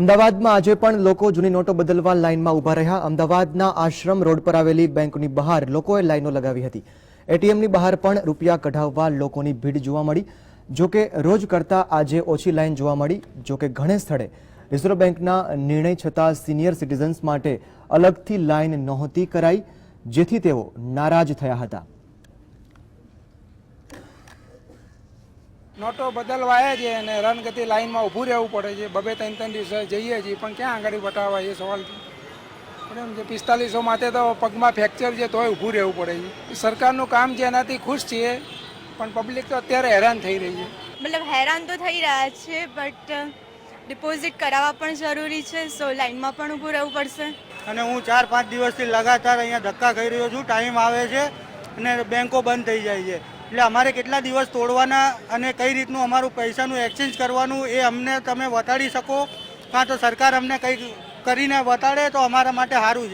અમદાવાદમાં આજે પણ લોકો જૂની નોટો બદલવા લાઇનમાં ઊભા રહ્યા. અમદાવાદના આશ્રમ રોડ પર આવેલી બેંકની બહાર લોકોએ લાઇનો લગાવી હતી. એટીએમની બહાર પણ રૂપિયા કઢાવવા લોકોની ભીડ જોવા મળી. જોકે રોજ કરતાં આજે ઓછી લાઇન જોવા મળી. જોકે ઘણે સ્થળે રિઝર્વ બેંકના નિર્ણય છતાં સિનિયર સિટીઝન્સ માટે અલગથી લાઇન નહોતી કરાઈ, જેથી તેઓ નારાજ થયા હતા. નોટો બદલવાય છે અને રનગતિ લાઇનમાં ઊભું રહેવું પડે છે. બબે ત્રણ ત્રણ દિવસે જઈએ છીએ પણ ક્યાં આગળ બતાવવા એ સવાલ પણ એમ છે પિસ્તાલીસો માટે તો પગમાં ફ્રેક્ચર છે તોય ઊભું રહેવું પડે છે. સરકારનું કામ છે એનાથી ખુશ છીએ પણ પબ્લિક તો અત્યારે હેરાન થઈ રહી છે. મતલબ હેરાન તો થઈ રહ્યા છે બટ ડિપોઝિટ કરાવવા પણ જરૂરી છે સો લાઇનમાં પણ ઊભું રહેવું પડશે. અને હું ચાર પાંચ દિવસથી લગાતાર અહીંયા ધક્કા ખાઈ રહ્યો છું ટાઈમ આવે છે અને બેંકો બંધ થઈ જાય છે. એટલે અમારે કેટલા દિવસ તોડવાના અને કઈ રીતનું અમારું પૈસાનું એક્સચેન્જ કરવાનું એ અમને તમે બતાડી શકો. કાં તો સરકાર અમને કંઈક કરીને બતાડે તો અમારા માટે સારું છે.